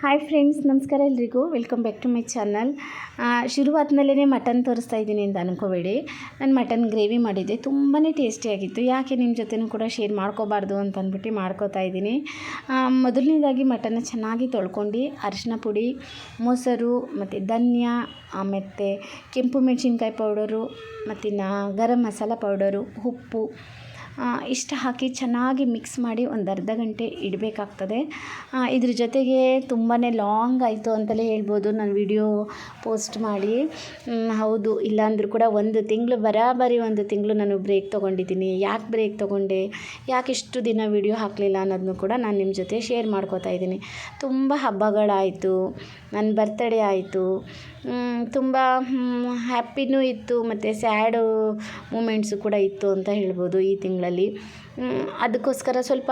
Hi friends ನಮಸ್ಕಾರ ಎಲ್ರಿಗೂ. Welcome back to my channel ಶುರುವಾತಿನಲ್ಲೇ mutton ತೋರಿಸ್ತಾ ಇದ್ದೀನಿ ಅಂತ ಅನ್ಕೋಬೇಡಿ. ನಾನು ಮಟನ್ ಗ್ರೇವಿ ಮಾಡಿದ್ದೆ. ತುಂಬಾ ಟೇಸ್ಟಿಯಾಗಿತ್ತು ಯಾಕೆ ನಿಮ್ಮ ಜೊತೆನೂ ಕೂಡ ಶೇರ್ ಮಾಡ್ಕೋಬಾರ್ದು ಅಂತ ಅಂದ್ಬಿಟ್ಟು ಮಾಡ್ಕೋತಾ ಇದ್ದೀನಿ. ಮೊದಲನೇದಾಗಿ ಮಟನ್ನ ಚೆನ್ನಾಗಿ ತೊಳ್ಕೊಂಡು ಅರಿಶಿನ ಪುಡಿ, ಮೊಸರು, ಮತ್ತು ಧನ್ಯ ಮತ್ತು ಕೆಂಪು ಮೆಣಸಿನ್ಕಾಯಿ ಪೌಡರು ಮತ್ತಿನ್ನು ಗರಂ ಮಸಾಲ ಪೌಡರು ಉಪ್ಪು ಇಷ್ಟು ಹಾಕಿ ಚೆನ್ನಾಗಿ ಮಿಕ್ಸ್ ಮಾಡಿ ಒಂದು ಅರ್ಧ ಗಂಟೆ ಇಡಬೇಕಾಗ್ತದೆ. ಇದ್ರ ಜೊತೆಗೆ ತುಂಬಾ ಲಾಂಗ್ ಆಯಿತು ಅಂತಲೇ ಹೇಳ್ಬೋದು ನಾನು ವಿಡಿಯೋ ಪೋಸ್ಟ್ ಮಾಡಿ. ಹೌದು, ಇಲ್ಲಾಂದರೂ ಕೂಡ ಒಂದು ತಿಂಗಳು ಬರಾಬರಿ ಒಂದು ತಿಂಗಳು ನಾನು ಬ್ರೇಕ್ ತೊಗೊಂಡಿದ್ದೀನಿ. ಯಾಕೆ ಬ್ರೇಕ್ ತೊಗೊಂಡೆ? ಯಾಕೆ ಇಷ್ಟು ದಿನ ವಿಡಿಯೋ ಹಾಕಲಿಲ್ಲ ಅನ್ನೋದನ್ನು ಕೂಡ ನಾನು ನಿಮ್ಮ ಜೊತೆ ಶೇರ್ ಮಾಡ್ಕೋತಾ ಇದ್ದೀನಿ. ತುಂಬ ಹಬ್ಬಗಳಾಯಿತು ನನ್ನ ಬರ್ತಡೇ ಆಯಿತು. ತುಂಬ ಹ್ಯಾಪಿನೂ ಇತ್ತು, ಮತ್ತು ಸ್ಯಾಡ್ ಮೂಮೆಂಟ್ಸು ಕೂಡ ಇತ್ತು ಅಂತ ಹೇಳ್ಬೋದು ಈ ತಿಂಗಳಲ್ಲಿ. ಅದಕ್ಕೋಸ್ಕರ ಸ್ವಲ್ಪ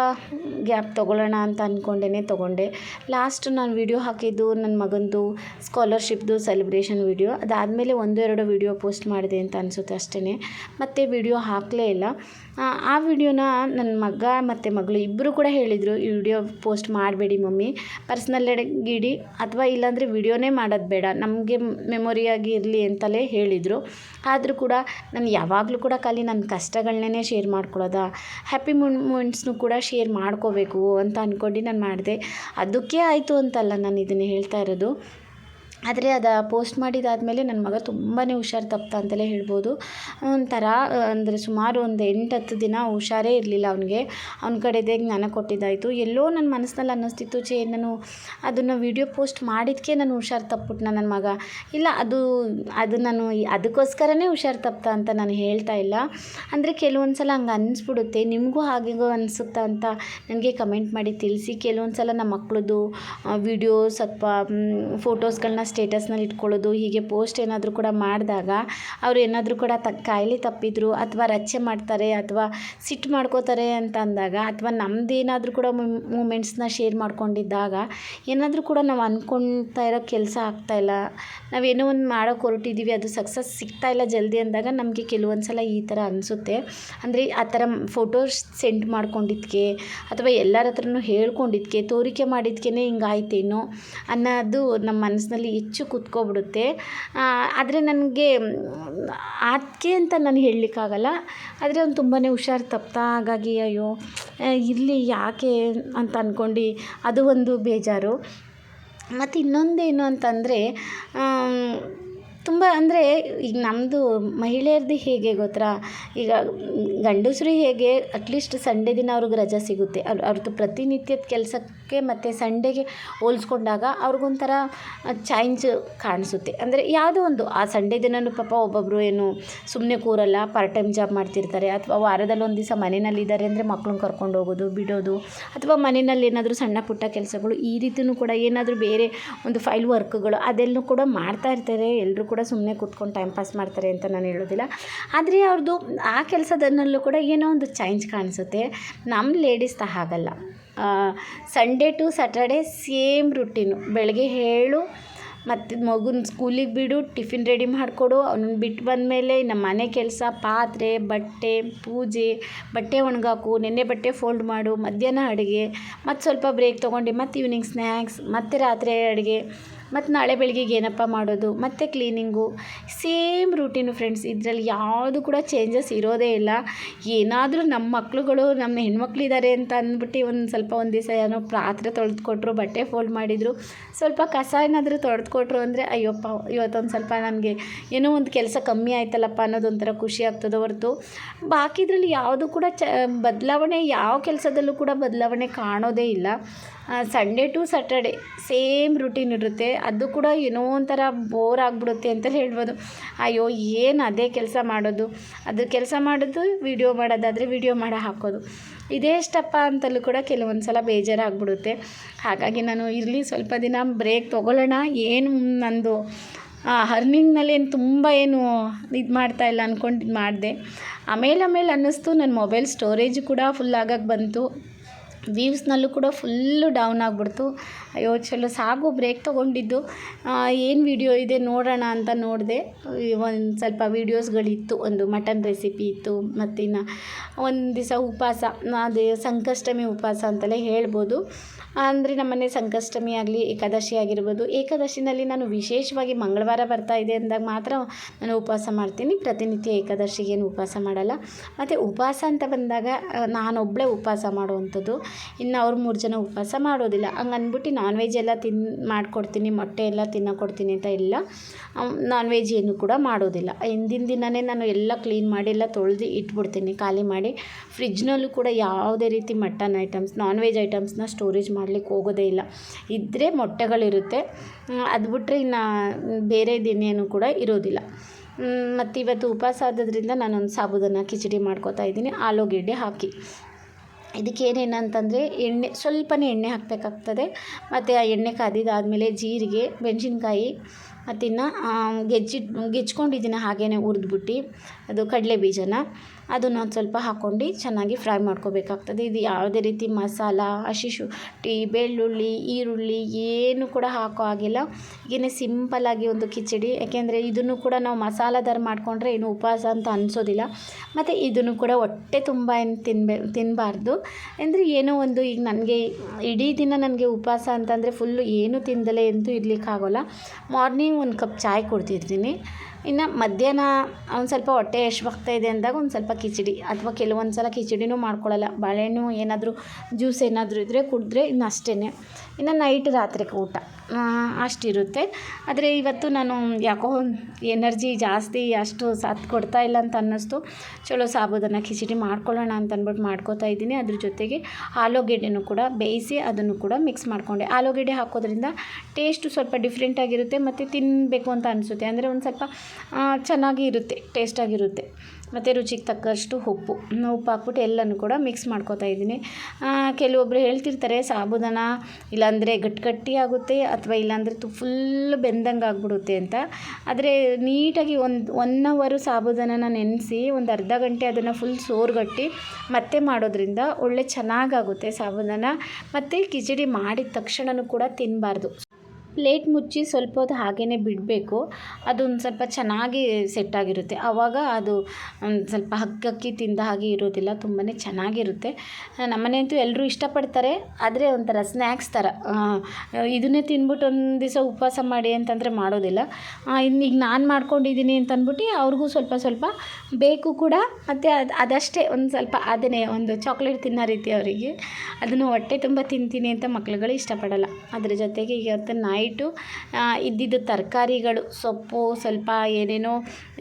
ಗ್ಯಾಪ್ ತೊಗೊಳ್ಳೋಣ ಅಂತ ಅಂದ್ಕೊಂಡೇ ತೊಗೊಂಡೆ. ಲಾಸ್ಟ್ ನಾನು ವಿಡಿಯೋ ಹಾಕಿದ್ದು ನನ್ನ ಮಗಂದು ಸ್ಕಾಲರ್ಶಿಪ್ದು ಸೆಲೆಬ್ರೇಷನ್ ವಿಡಿಯೋ ಅದಾದಮೇಲೆ ಒಂದು ಎರಡು ವಿಡಿಯೋ ಪೋಸ್ಟ್ ಮಾಡಿದೆ ಅಂತ ಅನಿಸುತ್ತೆ ಅಷ್ಟೇ ಮತ್ತೆ ವಿಡಿಯೋ ಹಾಕಲೇ ಇಲ್ಲ. ಆ ವಿಡಿಯೋನ ನನ್ನ ಮಗ ಮತ್ತು ಮಗಳು ಇಬ್ಬರು ಕೂಡ ಹೇಳಿದರು, ಈ ವಿಡಿಯೋ ಪೋಸ್ಟ್ ಮಾಡಬೇಡಿ ಮಮ್ಮಿ. ಪರ್ಸ್ನಲ್ ಇಡಿ ಅಥವಾ ಇಲ್ಲಾಂದರೆ ವಿಡಿಯೋನೇ ಮಾಡೋದು ಬೇಡ. ನಮಗೆ ಮೆಮೊರಿಯಾಗಿ ಇರಲಿ ಅಂತಲೇ ಹೇಳಿದರು. ಆದರೂ ಕೂಡ ನಾನು ಯಾವಾಗಲೂ ಕೂಡ ಖಾಲಿ ನನ್ನ ಕಷ್ಟಗಳನ್ನೇ ಶೇರ್ ಮಾಡ್ಕೊಳ್ಳೋದಾ? ಹ್ಯಾಪಿ ಮೂಮೆಂಟ್ಸ್ನು ಕೂಡ ಶೇರ್ ಮಾಡ್ಕೋಬೇಕು ಅಂತ ಅಂದ್ಕೊಂಡು ನಾನು ಮಾಡಿದೆ. ಅದಕ್ಕೆ ಆಯಿತು ಅಂತಲ್ಲ ನಾನು ಇದನ್ನು ಹೇಳ್ತಾ ಇರೋದು. ಆದರೆ ಅದು ಪೋಸ್ಟ್ ಮಾಡಿದಾದಮೇಲೆ ನನ್ನ ಮಗ ತುಂಬಾ ಹುಷಾರು ತಪ್ಪ ಅಂತಲೇ ಹೇಳ್ಬೋದು. ಒಂಥರ ಅಂದರೆ ಸುಮಾರು ಒಂದು ಎಂಟು, ಹತ್ತು ದಿನ ಹುಷಾರೇ ಇರಲಿಲ್ಲ ಅವನಿಗೆ. ಅವ್ನ ಕಡೆದೇ ಜ್ಞಾನ ಕೊಟ್ಟಿದ್ದಾಯಿತು. ಎಲ್ಲೋ ನನ್ನ ಮನಸ್ಸಿನಲ್ಲಿ ಅನ್ನಿಸ್ತಿತ್ತು, ಛೇ, ನಾನು ಅದನ್ನು ವಿಡಿಯೋ ಪೋಸ್ಟ್ ಮಾಡಿದ್ದಕ್ಕೆ ನಾನು ಹುಷಾರು ತಪ್ಪಿಬಿಟ್ನ ನನ್ನ ಮಗ? ಇಲ್ಲ, ಅದು ಅದು ನಾನು ಅದಕ್ಕೋಸ್ಕರನೇ ಹುಷಾರು ತಪ್ಪ ಅಂತ ನಾನು ಹೇಳ್ತಾ ಇಲ್ಲ. ಅಂದರೆ ಕೆಲವೊಂದು ಸಲ ಹಂಗೆ ಅನ್ನಿಸ್ಬಿಡುತ್ತೆ ನಿಮಗೂ ಹಾಗೆಗೋ ಅನಿಸುತ್ತಾ ಅಂತ ನನಗೆ ಕಮೆಂಟ್ ಮಾಡಿ ತಿಳಿಸಿ. ಕೆಲವೊಂದು ಸಲ ನಮ್ಮ ಮಕ್ಳದ್ದು ವಿಡಿಯೋಸ್ ಅಥವಾ ಫೋಟೋಸ್ಗಳನ್ನ ಸ್ಟೇಟಸ್ನಲ್ಲಿ ಇಟ್ಕೊಳ್ಳೋದು, ಹೀಗೆ ಪೋಸ್ಟ್ ಏನಾದರೂ ಕೂಡ ಮಾಡಿದಾಗ ಅವರು ಏನಾದರೂ ಕೂಡ ತ, ಕಾಯಿಲೆ ತಪ್ಪಿದ್ರು ಅಥವಾ ರಚ್ಚೆ ಮಾಡ್ತಾರೆ ಅಥವಾ ಸಿಟ್ಟು ಮಾಡ್ಕೋತಾರೆ ಅಂತ ಅಂದಾಗ ಅಥವಾ ನಮ್ಮದೇನಾದರೂ ಕೂಡ ಮೂಮೆಂಟ್ಸ್ನ ಶೇರ್ ಮಾಡ್ಕೊಂಡಿದ್ದಾಗ ಏನಾದರೂ ಕೂಡ ನಾವು ಅಂದ್ಕೊಳ್ತಾ ಇರೋ ಕೆಲಸ ಆಗ್ತಾಯಿಲ್ಲ ನಾವೇನೋ ಒಂದು ಮಾಡೋಕ್ಕೆ ಹೊರಟಿದ್ದೀವಿ ಅದು ಸಕ್ಸಸ್ ಸಿಗ್ತಾ ಇಲ್ಲ ಜಲ್ದಿ ಅಂದಾಗ ನಮಗೆ ಕೆಲವೊಂದು ಸಲ ಈ ಥರ ಅನಿಸುತ್ತೆ. ಅಂದರೆ ಆ ಥರ ಫೋಟೋಸ್ ಸೆಂಡ್ ಮಾಡ್ಕೊಂಡಿದ್ದಕ್ಕೆ ಅಥವಾ ಎಲ್ಲರ ಹತ್ರನೂ ಹೇಳ್ಕೊಂಡಿದ್ದಕ್ಕೆ ತೋರಿಕೆ ಮಾಡಿದ್ಕೇ ಹಿಂಗಾಯ್ತೇನೋ ಅನ್ನೋದು ನಮ್ಮ ಮನಸ್ಸಿನಲ್ಲಿ ಹೆಚ್ಚು ಕೂತ್ಕೊಬಿಡುತ್ತೆ. ಆದರೆ ನನಗೆ ಅದಕ್ಕೆ ಅಂತ ನಾನು ಹೇಳಲಿಕ್ಕಾಗಲ್ಲ. ಆದರೆ ಅವ್ನು ತುಂಬಾ ಹುಷಾರು ತಪ್ತಾ, ಹಾಗಾಗಿ ಅಯ್ಯೋ ಇರಲಿ ಯಾಕೆ ಅಂತ ಅಂದ್ಕೊಂಡು ಅದು ಒಂದು ಬೇಜಾರು. ಮತ್ತು ಇನ್ನೊಂದೇನು ಅಂತಂದರೆ ತುಂಬ ಅಂದರೆ ಈಗ ನಮ್ಮದು ಮಹಿಳೆಯರದ್ದು ಹೇಗೆ ಗೊತ್ತಾ? ಈಗ ಗಂಡಸರು ಹೇಗೆ ಅಟ್ಲೀಸ್ಟ್ ಸಂಡೇ ದಿನ ಅವ್ರಿಗೆ ರಜೆ ಸಿಗುತ್ತೆ. ಅವ್ರ ಅವ್ರದ್ದು ಪ್ರತಿನಿತ್ಯದ ಕೆಲಸಕ್ಕೆ ಮತ್ತು ಸಂಡೇಗೆ ಹೋಲ್ಸ್ಕೊಂಡಾಗ ಅವ್ರಿಗೊಂಥರ ಚೇಂಜ್ ಕಾಣಿಸುತ್ತೆ. ಅಂದರೆ ಯಾವುದೋ ಒಂದು, ಆ ಸಂಡೇ ದಿನವೂ ಪಾಪ ಒಬ್ಬೊಬ್ಬರು ಏನು ಸುಮ್ಮನೆ ಕೂರಲ್ಲ ಪಾರ್ಟ್ ಟೈಮ್ ಜಾಬ್ ಮಾಡ್ತಿರ್ತಾರೆ, ಅಥವಾ ವಾರದಲ್ಲಿ ಒಂದು ದಿವಸ ಮನೆಯಲ್ಲಿದ್ದಾರೆ ಅಂದರೆ ಮಕ್ಳನ್ನ ಕರ್ಕೊಂಡು ಹೋಗೋದು, ಬಿಡೋದು, ಅಥವಾ ಮನೆಯಲ್ಲಿ ಏನಾದರೂ ಸಣ್ಣ ಪುಟ್ಟ ಕೆಲಸಗಳು ಈ ರೀತಿಯೂ ಕೂಡ ಏನಾದರೂ ಬೇರೆ ಒಂದು ಫೈಲ್ ವರ್ಕ್ಗಳು ಅದೆಲ್ಲೂ ಕೂಡ ಮಾಡ್ತಾ ಇರ್ತಾರೆ ಎಲ್ಲರೂ ಕೂಡ ಸುಮ್ಮನೆ ಕೂತ್ಕೊಂಡು ಟೈಮ್ ಪಾಸ್ ಮಾಡ್ತಾರೆ ಅಂತ ನಾನು ಹೇಳೋದಿಲ್ಲ. ಆದರೆ ಅವ್ರದ್ದು ಆ ಕೆಲಸದಲ್ಲೂ ಕೂಡ ಏನೋ ಒಂದು ಚೇಂಜ್ ಕಾಣಿಸುತ್ತೆ. ನಮ್ಮ ಲೇಡೀಸ್ ತ ಹಾಗಲ್ಲ. Sunday to Saturday same routine ಬೆಳಗ್ಗೆ ಹೇಳು ಮತ್ತು ಮಗುನ ಸ್ಕೂಲಿಗೆ ಬಿಡು ಟಿಫಿನ್ ರೆಡಿ ಮಾಡಿಕೊಡು ಅವ್ನನ್ನ ಬಿಟ್ಟು ಬಂದಮೇಲೆ ನಮ್ಮ ಮನೆ ಕೆಲಸ, ಪಾತ್ರೆ, ಬಟ್ಟೆ, ಪೂಜೆ, ಬಟ್ಟೆ ಒಣಗಾಕು, ನೆನ್ನೆ ಬಟ್ಟೆ ಫೋಲ್ಡ್ ಮಾಡು, ಮಧ್ಯಾಹ್ನ ಅಡುಗೆ ಮತ್ತು ಸ್ವಲ್ಪ ಬ್ರೇಕ್ ತೊಗೊಂಡು ಮತ್ತು ಈವ್ನಿಂಗ್ ಸ್ನ್ಯಾಕ್ಸ್ ಮತ್ತು ರಾತ್ರಿ ಅಡುಗೆ. ಮತ್ತು ನಾಳೆ ಬೆಳಗ್ಗೆಗೆ ಏನಪ್ಪ ಮಾಡೋದು, ಮತ್ತು ಕ್ಲೀನಿಂಗು ಸೇಮ್ ರೂಟೀನು ಫ್ರೆಂಡ್ಸ್ ಇದರಲ್ಲಿ ಯಾವುದು ಕೂಡ ಚೇಂಜಸ್ ಇರೋದೇ ಇಲ್ಲ. ಏನಾದರೂ ನಮ್ಮ ಮಕ್ಕಳುಗಳು ನಮ್ಮ ಹೆಣ್ಮಕ್ಳಿದ್ದಾರೆ ಅಂತ ಅಂದ್ಬಿಟ್ಟು ಒಂದು ಸ್ವಲ್ಪ ಒಂದು ದಿವಸ ಏನೋ ಪಾತ್ರೆ ತೊಳೆದು ಕೊಟ್ಟರು ಬಟ್ಟೆ ಫೋಲ್ಡ್ ಮಾಡಿದರು ಸ್ವಲ್ಪ ಕಸ ಏನಾದರೂ ತೊಡೆದುಕೊಟ್ರು ಅಂದರೆ, ಅಯ್ಯಪ್ಪ, ಇವತ್ತೊಂದು ಸ್ವಲ್ಪ ನನಗೆ ಏನೋ ಒಂದು ಕೆಲಸ ಕಮ್ಮಿ ಆಯ್ತಲ್ಲಪ್ಪ ಅನ್ನೋದೊಂಥರ ಖುಷಿ ಆಗ್ತದೆ ಹೊರತು. ಬಾಕಿದ್ರಲ್ಲಿ ಯಾವುದು ಕೂಡ ಚ, ಬದಲಾವಣೆ ಯಾವ ಕೆಲಸದಲ್ಲೂ ಕೂಡ ಬದಲಾವಣೆ ಕಾಣೋದೇ ಇಲ್ಲ. Sunday to Saturday same routine ಇರುತ್ತೆ. ಅದು ಕೂಡ ಏನೋ ಒಂಥರ ಬೋರ್ ಆಗಿಬಿಡುತ್ತೆ ಅಂತ ಹೇಳ್ಬೋದು. ಅಯ್ಯೋ, ಏನು ಅದೇ ಕೆಲಸ ಮಾಡೋದು? ಅದು ಕೆಲಸ ಮಾಡೋದು ವಿಡಿಯೋ ಮಾಡೋದಾದರೆ ವಿಡಿಯೋ ಮಾಡಿ ಹಾಕೋದು. ಇದೇ ಇಷ್ಟಪ್ಪ ಅಂತಲೂ ಕೂಡ ಕೆಲವೊಂದು ಸಲ ಬೇಜಾರಾಗ್ಬಿಡುತ್ತೆ. ಹಾಗಾಗಿ ನಾನು ಇರಲಿ ಸ್ವಲ್ಪ ದಿನ ಬ್ರೇಕ್ ತೊಗೊಳ್ಳೋಣ. ಏನು ನಂದು ಅರ್ನಿಂಗ್ನಲ್ಲಿ ಏನು ತುಂಬ ಏನು ಇದು ಮಾಡ್ತಾಯಿಲ್ಲ ಅಂದ್ಕೊಂಡು ಇದು ಮಾಡಿದೆ. ಆಮೇಲೆ ಆಮೇಲೆ ಅನ್ನಿಸ್ತು, ನನ್ನ ಮೊಬೈಲ್ ಸ್ಟೋರೇಜ್ ಕೂಡ ಫುಲ್ ಆಗಕ್ಕೆ ಬಂತು. ವ್ಯೂವ್ಸ್ನಲ್ಲೂ ಕೂಡ ಫುಲ್ಲು ಡೌನ್ ಆಗಿಬಿಡ್ತು. ಅಯ್ಯೋ, ಚಲೋ ಸಾಗು ಬ್ರೇಕ್ ತೊಗೊಂಡಿದ್ದು. ಏನು ವಿಡಿಯೋ ಇದೆ ನೋಡೋಣ ಅಂತ ನೋಡಿದೆ. ಒಂದು ಸ್ವಲ್ಪ ವೀಡಿಯೋಸ್ಗಳಿತ್ತು, ಒಂದು ಮಟನ್ ರೆಸಿಪಿ ಇತ್ತು, ಮತ್ತಿನ್ನು ಒಂದು ದಿವಸ ಉಪವಾಸ, ಅದೇ ಸಂಕಷ್ಟಮಿ ಉಪವಾಸ ಅಂತಲೇ ಹೇಳ್ಬೋದು. ಅಂದರೆ ನಮ್ಮನೆ ಸಂಕಷ್ಟಮಿ ಆಗಲಿ, ಏಕಾದಶಿ ಆಗಿರ್ಬೋದು, ಏಕಾದಶಿನಲ್ಲಿ ನಾನು ವಿಶೇಷವಾಗಿ ಮಂಗಳವಾರ ಬರ್ತಾ ಇದೆ ಅಂದಾಗ ಮಾತ್ರ ನಾನು ಉಪವಾಸ ಮಾಡ್ತೀನಿ. ಪ್ರತಿನಿತ್ಯ ಏಕಾದಶಿಗೆ ಏನು ಉಪವಾಸ ಮಾಡಲ್ಲ. ಮತ್ತು ಉಪವಾಸ ಅಂತ ಬಂದಾಗ ನಾನೊಬ್ಬಳೇ ಉಪವಾಸ ಮಾಡುವಂಥದ್ದು. ಇನ್ನು ಅವ್ರು ಮೂರು ಜನ ಉಪವಾಸ ಮಾಡೋದಿಲ್ಲ. ಹಂಗೆ ಅಂದ್ಬಿಟ್ಟು ನಾನ್ ವೆಜ್ ಎಲ್ಲ ತಿನ್, ಮಾಡಿಕೊಡ್ತೀನಿ, ಮೊಟ್ಟೆ ಎಲ್ಲ ತಿನ್ನೋಕೆ ಕೊಡ್ತೀನಿ ಅಂತ ಇಲ್ಲ. ನಾನ್ ವೆಜ್ ಏನು ಕೂಡ ಮಾಡೋದಿಲ್ಲ. ಹಿಂದಿನ ದಿನವೇ ನಾನು ಎಲ್ಲ ಕ್ಲೀನ್ ಮಾಡಿ, ಎಲ್ಲ ತೊಳೆದು ಇಟ್ಬಿಡ್ತೀನಿ, ಖಾಲಿ ಮಾಡಿ. ಫ್ರಿಜ್ನಲ್ಲೂ ಕೂಡ ಯಾವುದೇ ರೀತಿ ಮಟನ್ ಐಟಮ್ಸ್ ನಾನ್ ವೆಜ್ ಐಟಮ್ಸ್ನ ಸ್ಟೋರೇಜ್ ಮಾಡಲಿಕ್ಕೆ ಹೋಗೋದೇ ಇಲ್ಲ. ಇದ್ದರೆ ಮೊಟ್ಟೆಗಳಿರುತ್ತೆ. ಅದು ಬಿಟ್ಟರೆ ಇನ್ನು ಬೇರೆದಿನ್ನೇನು ಕೂಡ ಇರೋದಿಲ್ಲ. ಮತ್ತು ಇವತ್ತು ಉಪವಾಸ ಆದದ್ರಿಂದ ನಾನೊಂದು ಸಾಬೂದನ್ನು ಕಿಚಡಿ ಮಾಡ್ಕೋತಾ ಇದ್ದೀನಿ. ಆಲೂಗೆಡ್ಡೆ ಹಾಕಿ. ಇದಕ್ಕೆ ಏನೇನಂತಂದರೆ ಎಣ್ಣೆ, ಸ್ವಲ್ಪನೇ ಎಣ್ಣೆ ಹಾಕಬೇಕಾಗ್ತದೆ. ಮತ್ತು ಆ ಎಣ್ಣೆ ಕಾದಿದ್ದಾದಮೇಲೆ ಜೀರಿಗೆ ಮೆಣಸಿನ್ಕಾಯಿ ಮತ್ತು ಇನ್ನು ಗೆಜ್ಜಿ ಗೆಜ್ಕೊಂಡಿದ್ದೀನಿ ಹಾಗೇ ಹುರಿದ್ಬಿಟ್ಟು ಅದು ಕಡಲೆ ಬೀಜನ ಅದನ್ನು ಒಂದು ಸ್ವಲ್ಪ ಹಾಕ್ಕೊಂಡು ಚೆನ್ನಾಗಿ ಫ್ರೈ ಮಾಡ್ಕೋಬೇಕಾಗ್ತದೆ. ಇದು ಯಾವುದೇ ರೀತಿ ಮಸಾಲ, ಹಸಿ ಶುಂಠಿ, ಬೆಳ್ಳುಳ್ಳಿ, ಈರುಳ್ಳಿ ಏನು ಕೂಡ ಹಾಕೋ ಹಾಗಿಲ್ಲ. ಹೀಗೇ ಸಿಂಪಲ್ಲಾಗಿ ಒಂದು ಕಿಚಡಿ. ಯಾಕೆಂದರೆ ಇದನ್ನು ಕೂಡ ನಾವು ಮಸಾಲದಾರ್ ಮಾಡಿಕೊಂಡ್ರೆ ಏನು ಉಪವಾಸ ಅಂತ ಅನಿಸೋದಿಲ್ಲ. ಮತ್ತು ಇದನ್ನು ಕೂಡ ಹೊಟ್ಟೆ ತುಂಬ ಏನು ತಿನ್ಬೇ ತಿನ್ನಬಾರ್ದು ಅಂದರೆ ಏನೋ ಒಂದು ಈಗ ನನಗೆ ಇಡೀ ದಿನ ನನಗೆ ಉಪವಾಸ ಅಂತಂದರೆ ಫುಲ್ಲು ಏನು ತಿಂದಲೇ ಅಂತೂ ಇರಲಿಕ್ಕಾಗೋಲ್ಲ. ಮಾರ್ನಿಂಗ್ ಒಂದು ಕಪ್ ಚಾಯ್ ಕುಡ್ತಿರ್ತೀನಿ. ಇನ್ನು ಮಧ್ಯಾಹ್ನ ಒಂದು ಸ್ವಲ್ಪ ಹೊಟ್ಟೆ ಇದೆ ಅಂದಾಗ ಒಂದು ಸ್ವಲ್ಪ ಕಿಚಡಿ ಅಥವಾ ಕೆಲವೊಂದು ಸಲ ಕಿಚಡಿನೂ ಮಾಡ್ಕೊಳ್ಳಲ್ಲ ಬಾಳೆಹಣ್ಣು ಏನಾದರೂ ಜ್ಯೂಸ್ ಏನಾದರೂ ಇದ್ದರೆ ಕುಡಿದ್ರೆ ಇನ್ನು ಅಷ್ಟೇ ಇನ್ನು ನೈಟ್ ರಾತ್ರಿಗೆ ಊಟ. ಅಷ್ಟಿರುತ್ತೆ. ಆದರೆ ಇವತ್ತು ನಾನು ಯಾಕೋ ಎನರ್ಜಿ ಜಾಸ್ತಿ ಅಷ್ಟು ಸತ್ ಕೊಡ್ತಾ ಇಲ್ಲ ಅಂತ ಅನ್ನಿಸ್ತು. ಚಲೋ ಸಾಬೂದನ್ನು ಕಿಚಡಿ ಮಾಡ್ಕೊಳ್ಳೋಣ ಅಂತ ಅಂದ್ಬಿಟ್ಟು ಮಾಡ್ಕೋತಾ ಇದ್ದೀನಿ. ಅದ್ರ ಜೊತೆಗೆ ಆಲೂಗೆಡ್ಡೆನೂ ಕೂಡ ಬೇಯಿಸಿ ಅದನ್ನು ಕೂಡ ಮಿಕ್ಸ್ ಮಾಡಿಕೊಂಡೆ. ಆಲೂಗೆಡ್ಡೆ ಹಾಕೋದ್ರಿಂದ ಟೇಸ್ಟು ಸ್ವಲ್ಪ ಡಿಫ್ರೆಂಟಾಗಿರುತ್ತೆ, ಮತ್ತು ತಿನ್ನಬೇಕು ಅಂತ ಅನಿಸುತ್ತೆ. ಅಂದರೆ ಒಂದು ಸ್ವಲ್ಪ ಚೆನ್ನಾಗಿ ಇರುತ್ತೆ ಟೇಸ್ಟಾಗಿರುತ್ತೆ. ಮತ್ತು ರುಚಿಗೆ ತಕ್ಕಷ್ಟು ಉಪ್ಪು. ಉಪ್ಪು ಹಾಕ್ಬಿಟ್ಟು ಎಲ್ಲನೂ ಕೂಡ ಮಿಕ್ಸ್ ಮಾಡ್ಕೋತಾ ಇದ್ದೀನಿ. ಕೆಲವೊಬ್ಬರು ಹೇಳ್ತಿರ್ತಾರೆ ಸಾಬುದಾನ ಇಲ್ಲಾಂದರೆ ಗಟ್ಟಿ ಗಟ್ಟಿ ಆಗುತ್ತೆ ಅಥವಾ ಇಲ್ಲಾಂದರೆ ತು ಫುಲ್ ಬೆಂದಂಗೆ ಆಗಿಬಿಡುತ್ತೆ ಅಂತ. ಆದರೆ ನೀಟಾಗಿ ಒಂದು ಒನ್ ಅವರು ಸಾಬುದಾನನ ನೆನೆಸಿ ಒಂದು ಅರ್ಧ ಗಂಟೆ ಅದನ್ನು ಫುಲ್ ಸೋರ್ಗಟ್ಟಿ ಮತ್ತೆ ಮಾಡೋದ್ರಿಂದ ಒಳ್ಳೆ ಚೆನ್ನಾಗಾಗುತ್ತೆ ಸಾಬುದಾನ ಮತ್ತು ಕಿಚಡಿ ಮಾಡಿದ ತಕ್ಷಣವೂ ಕೂಡ ತಿನ್ನಬಾರ್ದು ಪ್ಲೇಟ್ ಮುಚ್ಚಿ ಸ್ವಲ್ಪ ಹೊತ್ತು ಹಾಗೇ ಬಿಡಬೇಕು. ಅದೊಂದು ಸ್ವಲ್ಪ ಚೆನ್ನಾಗಿ ಸೆಟ್ಟಾಗಿರುತ್ತೆ. ಆವಾಗ ಅದು ಸ್ವಲ್ಪ ಹಕ್ಕಕ್ಕಿ ತಿಂದ ಹಾಗೆ ಇರೋದಿಲ್ಲ. ತುಂಬಾ ಚೆನ್ನಾಗಿರುತ್ತೆ. ನಮ್ಮನೆಯಂತೂ ಎಲ್ಲರೂ ಇಷ್ಟಪಡ್ತಾರೆ. ಆದರೆ ಒಂಥರ ಸ್ನ್ಯಾಕ್ಸ್ ಥರ. ಇದನ್ನೇ ತಿಂದ್ಬಿಟ್ಟು ಒಂದು ದಿವಸ ಉಪವಾಸ ಮಾಡಿ ಅಂತಂದರೆ ಮಾಡೋದಿಲ್ಲ. ಇನ್ನು ಈಗ ನಾನು ಮಾಡ್ಕೊಂಡಿದ್ದೀನಿ ಅಂತ ಅಂದ್ಬಿಟ್ಟು ಅವ್ರಿಗೂ ಸ್ವಲ್ಪ ಸ್ವಲ್ಪ ಬೇಕು ಕೂಡ. ಮತ್ತು ಅದು, ಅದಷ್ಟೇ ಒಂದು ಸ್ವಲ್ಪ ಅದನ್ನೇ ಒಂದು ಚಾಕ್ಲೇಟ್ ತಿನ್ನೋ ರೀತಿ ಅವರಿಗೆ. ಅದನ್ನು ಹೊಟ್ಟೆ ತುಂಬ ತಿಂತೀನಿ ಅಂತ ಮಕ್ಳುಗಳು ಇಷ್ಟಪಡಲ್ಲ. ಅದರ ಜೊತೆಗೆ ಇವತ್ತು ನಾಯಿ ನೈಟು ಇದ್ದಿದ್ದು ತರಕಾರಿಗಳು, ಸೊಪ್ಪು, ಸ್ವಲ್ಪ ಏನೇನೋ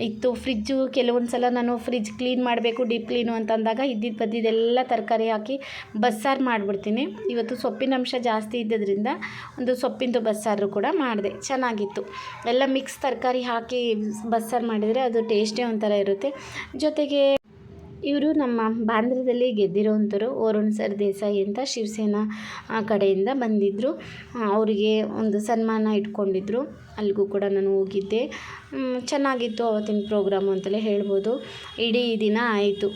ಇತ್ತು. ಫ್ರಿಜ್ಜು ಕೆಲವೊಂದು ಸಲ ನಾನು ಫ್ರಿಜ್ ಕ್ಲೀನ್ ಮಾಡಬೇಕು ಡೀಪ್ ಕ್ಲೀನು ಅಂತಂದಾಗ ಇದ್ದಿದ್ದು ಬದ್ದಿದ್ದೆಲ್ಲ ತರಕಾರಿ ಹಾಕಿ ಬಸ್ಸಾರು ಮಾಡಿಬಿಡ್ತೀನಿ. ಇವತ್ತು ಸೊಪ್ಪಿನ ಅಂಶ ಜಾಸ್ತಿ ಇದ್ದದ್ರಿಂದ ಒಂದು ಸೊಪ್ಪಿಂದು ಬಸ್ಸಾರು ಕೂಡ ಮಾಡಿದೆ. ಚೆನ್ನಾಗಿತ್ತು. ಎಲ್ಲ ಮಿಕ್ಸ್ ತರಕಾರಿ ಹಾಕಿ ಬಸ್ಸಾರು ಮಾಡಿದರೆ ಅದು ಟೇಸ್ಟೇ ಒಂಥರ ಇರುತ್ತೆ. ಜೊತೆಗೆ ಇವರು ನಮ್ಮ ಬಾಂಧ್ರದಲ್ಲಿ ಗೆದ್ದಿರೋವಂಥವ್ರು ವರುಣ್ ಸರ್ ದೇಸಾಯಿ ಅಂತ ಶಿವಸೇನಾ ಕಡೆಯಿಂದ ಬಂದಿದ್ದರು ಅವರಿಗೆ ಒಂದು ಸನ್ಮಾನ ಇಟ್ಕೊಂಡಿದ್ರು. ಅಲ್ಲಿಗೂ ಕೂಡ ನಾನು ಹೋಗಿದ್ದೆ. ಚೆನ್ನಾಗಿತ್ತು ಅವತ್ತಿನ ಪ್ರೋಗ್ರಾಮು ಅಂತಲೇ ಹೇಳ್ಬೋದು. ಇಡೀ ದಿನ ಆಯಿತು.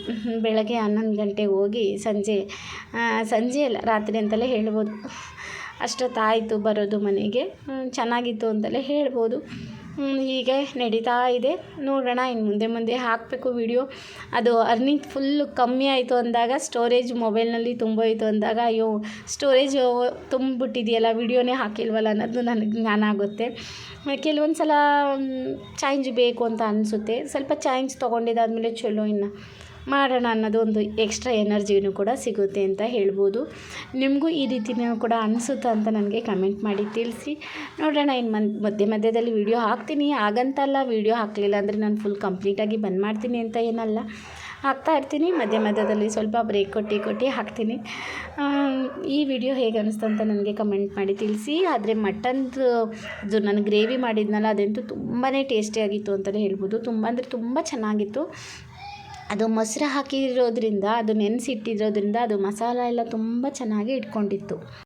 ಬೆಳಗ್ಗೆ ಹನ್ನೊಂದು ಗಂಟೆಗೆ ಹೋಗಿ ಸಂಜೆ ಸಂಜೆ ಅಲ್ಲ, ರಾತ್ರಿ ಅಂತಲೇ ಹೇಳ್ಬೋದು. ಅಷ್ಟೊತ್ತಾಯಿತು ಬರೋದು ಮನೆಗೆ. ಚೆನ್ನಾಗಿತ್ತು ಅಂತಲೇ ಹೇಳ್ಬೋದು. ಹೀಗೆ ನಡೀತಾ ಇದೆ. ನೋಡೋಣ ಇನ್ನು ಮುಂದೆ ಮುಂದೆ ಹಾಕಬೇಕು ವಿಡಿಯೋ ಅದು ಅರ್ನಿಂಗ್ ಫುಲ್ಲು ಕಮ್ಮಿ ಆಯಿತು ಅಂದಾಗ ಸ್ಟೋರೇಜ್ ಮೊಬೈಲ್ನಲ್ಲಿ ತುಂಬೋಯಿತು ಅಂದಾಗ, ಅಯ್ಯೋ ಸ್ಟೋರೇಜ್ ತುಂಬಿಬಿಟ್ಟಿದೆಯಲ್ಲ ವಿಡಿಯೋನೇ ಹಾಕಿಲ್ವಲ್ಲ ಅನ್ನೋದು ನನಗೆ ಜ್ಞಾನ ಆಗುತ್ತೆ. ಕೆಲವೊಂದು ಸಲ ಚೇಂಜ್ ಬೇಕು ಅಂತ ಅನಿಸುತ್ತೆ. ಸ್ವಲ್ಪ ಚೇಂಜ್ ತೊಗೊಂಡಿದ್ದಾದ್ಮೇಲೆ ಚಲೋ ಇನ್ನು. ಮಾಡೋಣ ಅನ್ನೋದು ಒಂದು ಎಕ್ಸ್ಟ್ರಾ ಎನರ್ಜಿನೂ ಕೂಡ ಸಿಗುತ್ತೆ ಅಂತ ಹೇಳ್ಬೋದು. ನಿಮಗೂ ಈ ರೀತಿನೂ ಕೂಡ ಅನಿಸುತ್ತೆ ಅಂತ ನನಗೆ ಕಮೆಂಟ್ ಮಾಡಿ ತಿಳಿಸಿ. ನೋಡೋಣ, ಇನ್ನು ಮನ್, ಮಧ್ಯೆ ಮಧ್ಯದಲ್ಲಿ ವೀಡಿಯೋ ಹಾಕ್ತೀನಿ. ಹಾಗಂತಲ್ಲ ವೀಡಿಯೋ ಹಾಕಲಿಲ್ಲ ಅಂದರೆ ನಾನು ಫುಲ್ ಕಂಪ್ಲೀಟಾಗಿ ಬಂದ್ ಮಾಡ್ತೀನಿ ಅಂತ ಏನಲ್ಲ. ಹಾಕ್ತಾ ಇರ್ತೀನಿ. ಮಧ್ಯ ಮಧ್ಯದಲ್ಲಿ ಸ್ವಲ್ಪ ಬ್ರೇಕ್ ಕೊಟ್ಟು ಕೊಟ್ಟು ಹಾಕ್ತೀನಿ. ಈ ವಿಡಿಯೋ ಹೇಗೆ ಅನಿಸ್ತು ಅಂತ ನನಗೆ ಕಮೆಂಟ್ ಮಾಡಿ ತಿಳಿಸಿ. ಆದರೆ ಮಟನ್ದು ನಾನು ಗ್ರೇವಿ ಮಾಡಿದ್ನಲ್ಲ, ಅದಂತೂ ತುಂಬಾ ಟೇಸ್ಟಿಯಾಗಿತ್ತು ಅಂತಲೇ ಹೇಳ್ಬೋದು. ತುಂಬ ಅಂದರೆ ತುಂಬ ಚೆನ್ನಾಗಿತ್ತು. ಅದು ಮೊಸರು ಹಾಕಿರೋದ್ರಿಂದ ಅದು ನೆನೆಸಿಟ್ಟಿರೋದ್ರಿಂದ ಅದು ಮಸಾಲ ಎಲ್ಲ ತುಂಬ ಚೆನ್ನಾಗಿ ಇಟ್ಕೊಂಡಿತ್ತು.